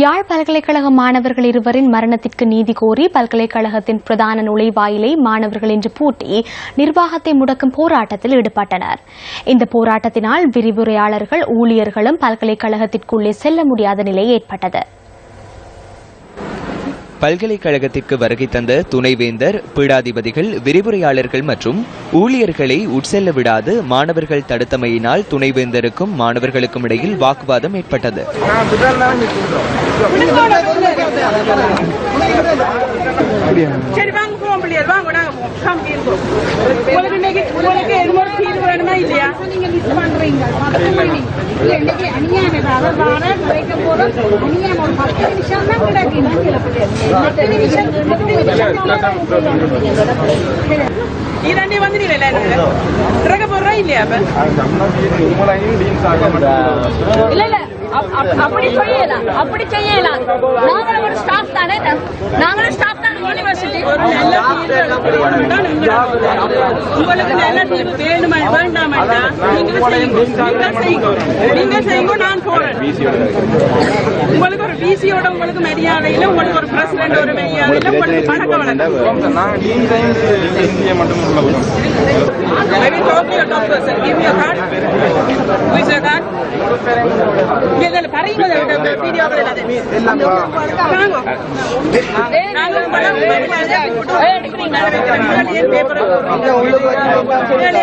யாழ் பல்கலைக்கழக மாணவர்கள் இருவரின் மரணத்திற்கு நீதி கோரி பல்கலைக்கழகத்தின் பிரதான நுழைவாயிலை மாணவர்கள் இன்று பூட்டி நிர்வாகத்தை முடக்கும் போராட்டத்தில் ஈடுபட்டனர். இந்த போராட்டத்தினால் விரிவுரையாளர்கள் ஊழியர்களும் பல்கலைக்கழகத்திற்குள்ளே செல்ல முடியாத நிலை ஏற்பட்டது. பல்கலைக்கழகத்திற்கு வருகை தந்த துணைவேந்தர் பீடாதிபதிகள் விரிவுரையாளர்கள் மற்றும் ஊழியர்களை உட்செல்ல விடாது மாணவர்கள் தடுத்தமையினால் துணைவேந்தருக்கும் மாணவர்களுக்கும் இடையில் வாக்குவாதம் ஏற்பட்டது. உங்களுக்கு உங்களுக்கு இன்னைக்கு வார ஒரு பத்து நிமிஷம் தான் நிமிஷம் நீ ரெண்டே வந்துடுவீல திறக்க போடுறா இல்லையா அப்ப இல்ல இல்ல அப்- அப்- அப்படி செய்யலாம் அப்படி செய்யலாம் நாங்களும் ஒரு ஸ்டாஃப் தானே நாங்களும் ஸ்டாஃப் ஒரு நல்ல. உங்களுக்கு நல்ல தீர்வு வேணுமா வேண்டாமாண்டா நீங்க செய்யுங்க நான் போறேன் உங்களுக்கு ஒரு பிசியோட உங்களுக்கு மரியாதையில உங்களுக்கு ஒரு பிரசிடண்ட் ஒரு மரியாதையில உங்களுக்கு பழக்க வழக்கம் Maybe talk to your top person. Give me your card. Who is your card? இல்லாத. வாங்க. நாங்க பணம் மரியாதை போட்டு முன்னாடி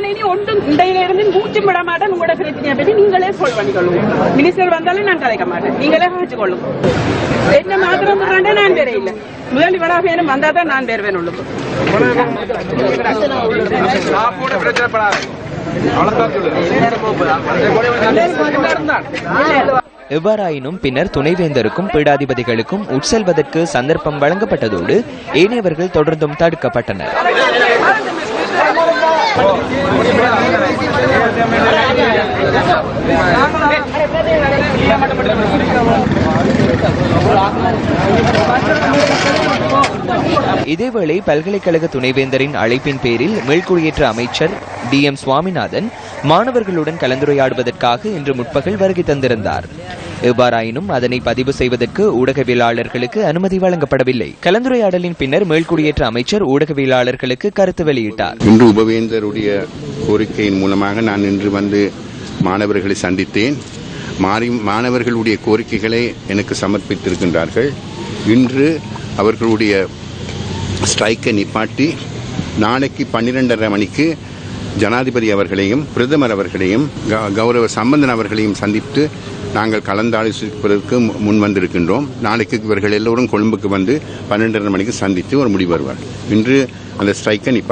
சொல்றேன் இடையில இருந்து மூச்சும் விட மாட்டேன் உங்களோட பிரச்சனையை பற்றி நீங்களே சால்வ் பண்ணிக்கொள்ளுங்க மினிஸ்டர் வந்தாலும் நான் கலைக்க மாட்டேன். நீங்களே வச்சுக்கொள்ளுங்க என்ன மாத்திரம் பண்றேன் நான் வேற இல்லை. முதல் இவ்வளவு பேரும் வந்தா தான் நான் வேறு உள்ளுக்கு. எவ்வாறாயினும் பின்னர் துணைவேந்தருக்கும் பீடாதிபதிகளுக்கும் உட்செல்வதற்கு சந்தர்ப்பம் வழங்கப்பட்டதோடு ஏனையவர்கள் தொடர்ந்தும் தடுக்கப்பட்டனர். இதேவேளை பல்கலைக்கழக துணைவேந்தரின் அழைப்பின் பேரில் மேல்குடியேற்ற அமைச்சர் டி எம் சுவாமிநாதன் மாணவர்களுடன் கலந்துரையாடுவதற்காக இன்று முற்பகல் வருகை தந்திருந்தார். எவ்வாறாயினும் அதனை பதிவு செய்வதற்கு ஊடகவியலாளர்களுக்கு அனுமதி வழங்கப்படவில்லை. கலந்துரையாடலின் பின்னர் மேல்குடியேற்ற அமைச்சர் ஊடகவியலாளர்களுக்கு கருத்து வெளியிட்டார். இன்று உபவேந்தருடைய கோரிக்கையின் மூலமாக நான் இன்று வந்து மாணவர்களை சந்தித்தேன். மாறி மாணவர்களுடைய கோரிக்கைகளை எனக்கு சமர்ப்பித்திருக்கின்றார்கள். இன்று அவர்களுடைய ஸ்ட்ரைக்கை நிப்பாட்டி நாளைக்கு பன்னிரெண்டரை மணிக்கு ஜனாதிபதி அவர்களையும் பிரதமர் அவர்களையும் க- கௌரவ சம்பந்தன் அவர்களையும் சந்தித்து நாங்கள் கலந்தாலோசிப்பதற்கு முன் வந்திருக்கின்றோம். நாளைக்கு இவர்கள் எல்லோரும் கொழும்புக்கு வந்து பன்னிரெண்டரை மணிக்கு சந்தித்து ஒரு முடிவு வருவார் இன்று அந்த ஸ்ட்ரைக்கை நிப்பாட்டி